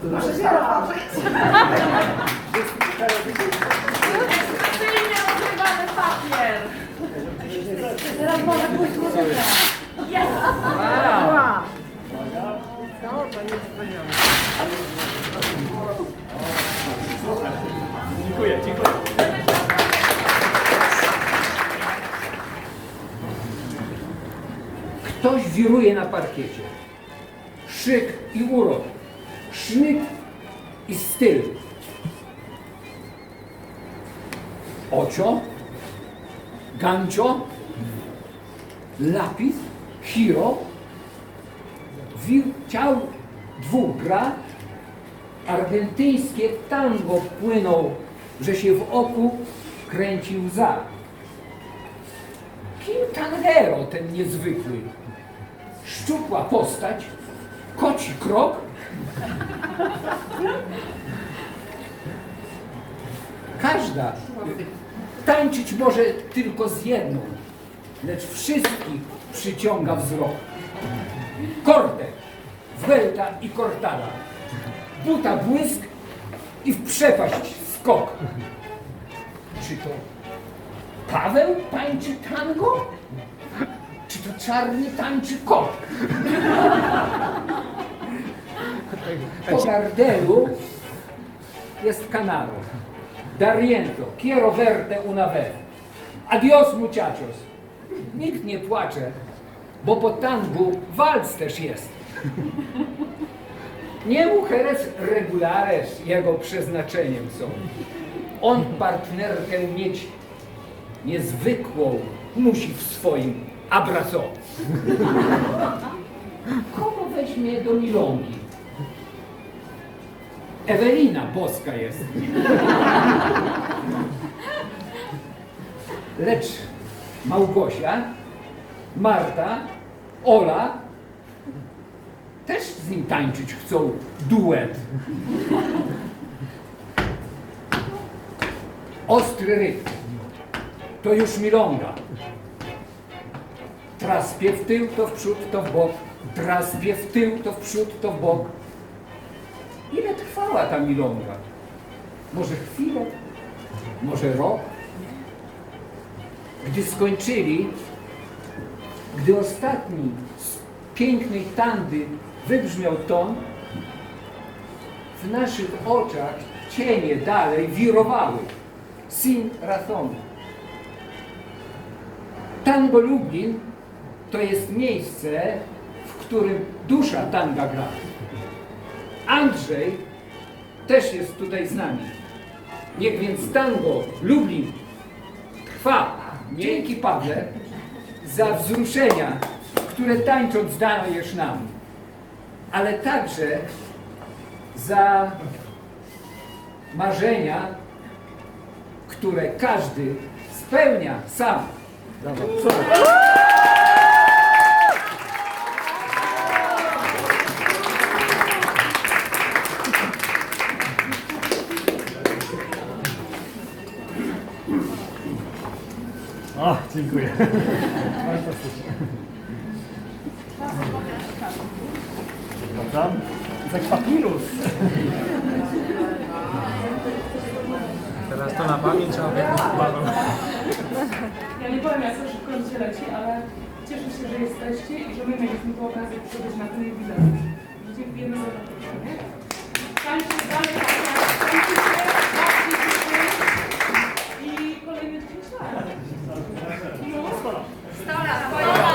Proszę się otworzyć. Tradycyjnie używany papier. Teraz może pójść muzyka. Jest! Wow. Dziękuję, dziękuję. Ktoś wiruje na parkiecie. Szyk i urok. Sznyt i styl. Ocio, gancio, lapis, hiro, wił ciał dwugra, argentyńskie tango płynął, że się w oku kręci łza. Kim tangero ten niezwykły? Szczupła postać, koci krok. Każda tańczyć może tylko z jedną, lecz wszystkich przyciąga wzrok. Kordek, welta i kortada, buta błysk i w przepaść skok. Czy to Paweł tańczy tango? Czy to czarny tańczy kot? Po gardelu jest canaro. Dariento, quiero verte una vez. Adios muchachos. Nikt nie płacze, bo po tangu walc też jest. Nie mujeres regulares jego przeznaczeniem są. On partnerkę mieć niezwykłą musi w swoim abrazo. Kogo weźmie do milongi? Ewelina boska jest. Lecz Małgosia, Marta, Ola też z nim tańczyć chcą duet. Ostry rytm to już milonga. Traspie w tył, to w przód, to w bok. Traspie w tył, to w przód, to w bok. Ile trwała ta milonga? Może chwilę? Może rok? Gdy skończyli, gdy ostatni z pięknej tandy wybrzmiał ton, w naszych oczach cienie dalej wirowały. Sin razón. Tango Lublin to jest miejsce, w którym dusza tanga gra. Andrzej też jest tutaj z nami. Niech więc tango Lublin trwa. Dzięki Pawle za wzruszenia, które tańcząc dajesz nam, ale także za marzenia, które każdy spełnia sam. O, dziękuję. Fantastycznie. Dobra. Zakwapirus. Teraz to na pamięć, a potem. Ja nie powiem, jak to szybko mi się leci, ale cieszę się, że jesteście i że my mieliśmy tu okazję przybyć na ten jubileusz. Dziękujemy za zaproszenie. Dalej, tańczycie, bawcie się i kolejne 10 lat. No.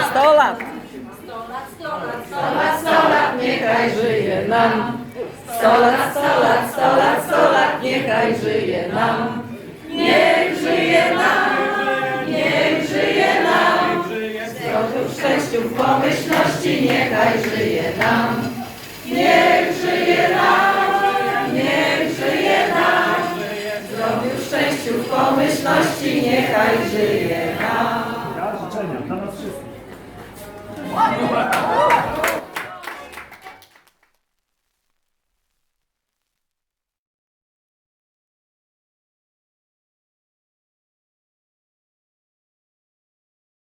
100 lat. 100 lat, niechaj żyje nam. 100 lat, 100 lat, 100 lat, 100 lat, niechaj żyje nam. Niech żyje nam, niech żyje nam. Zdrowiu, w szczęściu, w pomyślności, niechaj żyje nam. Niech żyje nam, niech żyje nam. Zdrowiu, w szczęściu, w pomyślności, niechaj żyje nam. Ja życzenia dla nas wszystkich.